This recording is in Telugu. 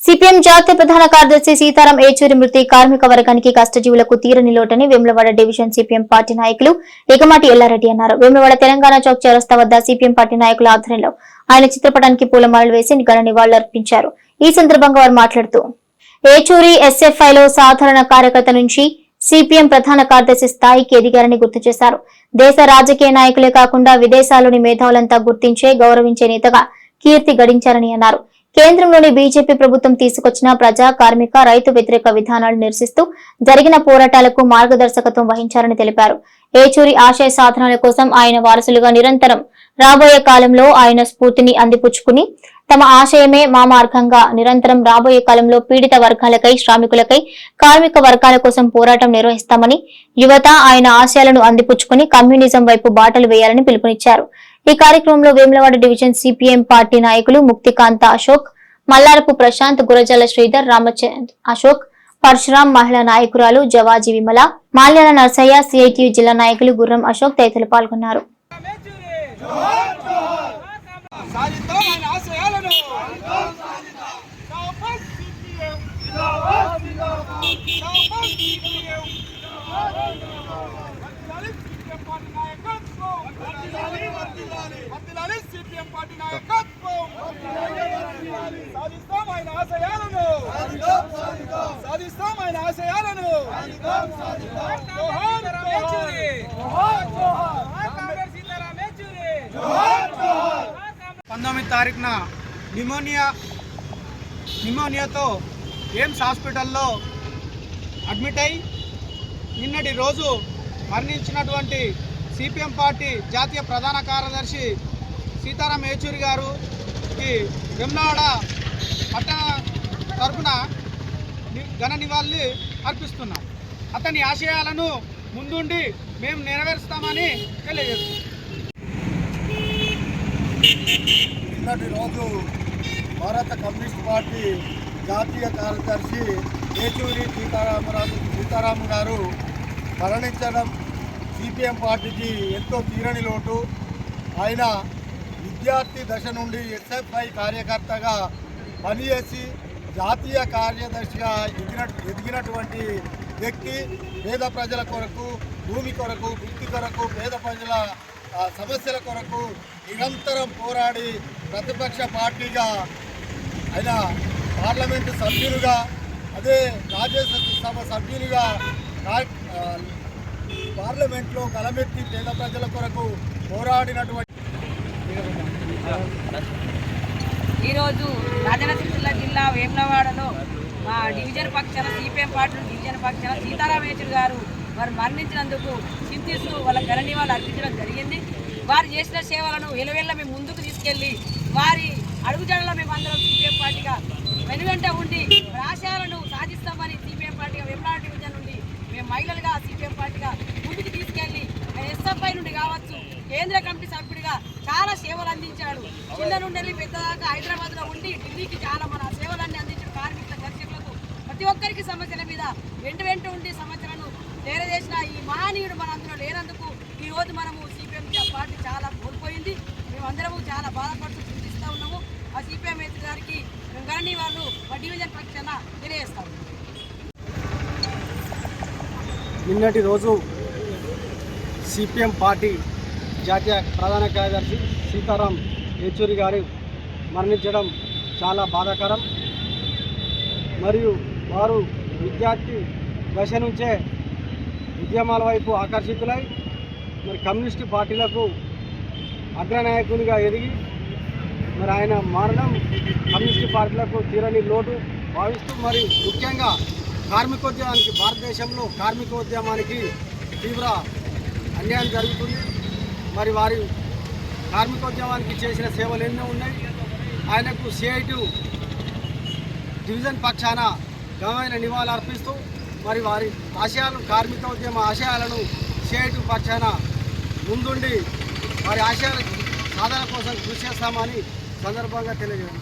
సిపిఎం జాతీయ ప్రధాన కార్యదర్శి సీతారాం ఏచూరి మృతి కార్మిక వర్గానికి కష్టజీవులకు తీరని లోటని వేములవాడ డివిజన్ సిపిఎం పార్టీ నాయకులు ఎగమాటి ఎల్లారెడ్డి అన్నారు. వేములవాడ తెలంగాణ చౌక్ చౌరస్తా వద్ద సిపిఎం పార్టీ నాయకుల ఆధ్వర్యంలో ఆయన చిత్రపటానికి పూలమాలలు వేసి ఘన నివాళులర్పించారు ఈ సందర్భంగా వారు మాట్లాడుతూ ఏచూరి ఎస్ఎఫ్ఐలో సాధారణ కార్యకర్త నుంచి సిపిఎం ప్రధాన కార్యదర్శి స్థాయికి ఎదిగారని గుర్తు చేశారు. దేశ రాజకీయ నాయకులే కాకుండా విదేశాల్లోని మేధావులంతా గుర్తించే గౌరవించే నేతగా కీర్తి గడించారని అన్నారు. కేంద్రంలోని బీజేపీ ప్రభుత్వం తీసుకొచ్చిన ప్రజా కార్మిక రైతు వ్యతిరేక విధానాలు నిరసిస్తూ జరిగిన పోరాటాలకు మార్గదర్శకత్వం వహించారని తెలిపారు. ఏచూరి ఆశయ సాధనాల కోసం ఆయన వారసులుగా నిరంతరం రాబోయే కాలంలో ఆయన స్ఫూర్తిని అందిపుచ్చుకుని తమ ఆశయమే మా మార్గంగా నిరంతరం రాబోయే కాలంలో పీడిత వర్గాలకై శ్రామికులకై కార్మిక వర్గాల కోసం పోరాటం నిర్వహిస్తామని యువత ఆయన ఆశయాలను అందిపుచ్చుకుని కమ్యూనిజం వైపు బాటలు వేయాలని పిలుపునిచ్చారు. ఈ కార్యక్రమంలో వేములవాడ డివిజన్ సిపిఎం పార్టీ నాయకులు ముక్తికాంత అశోక్ మల్లారపు ప్రశాంత్ గురజాల శ్రీధర్ రామచంద్ అశోక్ పరశురాం మహిళా నాయకురాలు జవాజీ విమల మాల్యాల నర్సయ్య సిఐటియు జిల్లా నాయకులు గుర్రం అశోక్ తదితరులు పాల్గొన్నారు. సాధిద్దాం ఆయన ఆశయాలను జిందాబాద్ సిపిఎం. జిందాబాద్ సిపిఎం. వర్ధిల్లాలి సిపిఎం పార్టీ నాయకత్వం. వర్ధిల్లాలి సిపిఎం పార్టీ నాయకత్వం. సాధిస్తాం ఆయన ఆశయాలను. సాధిస్తాం ఆయన ఆశయాలను. పంతొమ్మిది తారీఖున నిమోనియా నిమోనియాతో ఎయిమ్స్ హాస్పిటల్లో అడ్మిట్ అయి నిన్నటి రోజు మరణించినటువంటి సిపిఎం పార్టీ జాతీయ ప్రధాన కార్యదర్శి సీతారాం ఏచూరి గారుకి వెమ్లవాడ పట్టణ తరపున ఘన నివాళులు అర్పిస్తున్నాం. అతని ఆశయాలను ముందుండి మేము నెరవేరుస్తామని తెలియజేస్తున్నాం నిన్నటి రోజు భారత కమ్యూనిస్ట్ పార్టీ జాతీయ కార్యదర్శి ఏచూరి సీతారామరాజు సీతారాము గారు మరణించడం సిపిఎం పార్టీకి ఎంతో తీరని లోటు. ఆయన విద్యార్థి దశ నుండి ఎస్ఎఫ్ఐ కార్యకర్తగా పనిచేసి జాతీయ కార్యదర్శిగా ఎదిగిన ఎదిగినటువంటి వ్యక్తి పేద ప్రజల కొరకు భూమి కొరకు వృత్తి కొరకు పేద ప్రజల సమస్యల కొరకు నిరంతరం పోరాడి ప్రతిపక్ష పార్టీగా ఆయన పార్లమెంటు సభ్యులుగా అదే రాజ్యసభ సభ్యులుగా పార్లమెంట్లో గలమెత్తి పేద ప్రజల కొరకు పోరాడినటువంటి ఈరోజు రాజన్న జిల్లా వేములవాడలో మా డివిజన్ పక్షాన సిపిఎం పార్టీ డివిజన్ పక్షాన సీతారామేశ్వర్ గారు వారు మరణించినందుకు చింతిస్తూ వాళ్ళ ఘన వాళ్ళు అర్పించడం జరిగింది. వారు చేసిన సేవలను వెలువెళ్ళ మేము ముందుకు తీసుకెళ్ళి వారి అడుగుజాడలో మేము అందరం సిపిఎం పార్టీగా వెనువెంట ఉండి రాశాలను ఆశయాలను సాధిస్తామని సిపిఎం పార్టీగా వేములవాడ డివిజన్ నుండి మేము మహిళలుగా సిపిఎం పార్టీగా ముందుకు తీసుకెళ్ళి ఎస్ఎఫ్ఐ నుండి కావచ్చు కేంద్ర కమిటీ అందించాడు చిన్న నుండి వెళ్ళి పెద్దదాకా హైదరాబాద్లో ఉండి ఢిల్లీకి చాలా మన సేవలన్నీ అందించిన కార్మికుల దర్శకులకు ప్రతి ఒక్కరికి సమస్యల మీద వెంట వెంట ఉండి సమస్యలను చేసిన ఈ మహనీయుడు మన అందులో లేనందుకు ఈ రోజు మనము సిపిఎం పార్టీ చాలా కోల్పోయింది. మేమందరము చాలా బాధపడుతూ చింతిస్తూ ఉన్నాము. ఆ సిపిఎం నేత గారికి మేము వాళ్ళు మా డివిజన్ పక్షాన తెలియజేస్తాము. నిన్నటి రోజు సిపిఎం పార్టీ జాతీయ ప్రధాన కార్యదర్శి సీతారాం యేచూరి గారు మరణించడం చాలా బాధాకరం. మరియు వారు విద్యార్థి దశ నుంచే ఉద్యమాల వైపు ఆకర్షితులై మరి కమ్యూనిస్టు పార్టీలకు అగ్రనాయకునిగా ఎదిగి మరి ఆయన మరణం కమ్యూనిస్టు పార్టీలకు తీరని లోటు భావిస్తూ మరి ముఖ్యంగా కార్మికోద్యమానికి భారతదేశంలో కార్మికోద్యమానికి తీవ్ర అన్యాయం జరుగుతుంది. మరి వారి కార్మికోద్యమానికి చేసిన సేవలు ఎన్నో ఉన్నాయి. ఆయనకు సిఐటు డివిజన్ పక్షాన ఘనమైన నివాళులు అర్పిస్తూ మరి వారి ఆశయాలు కార్మికోద్యమ ఆశయాలను సిఐటి పక్షాన ముందుండి వారి ఆశయాల సాధన కోసం కృషి చేస్తామని సందర్భంగా తెలియజేస్తాం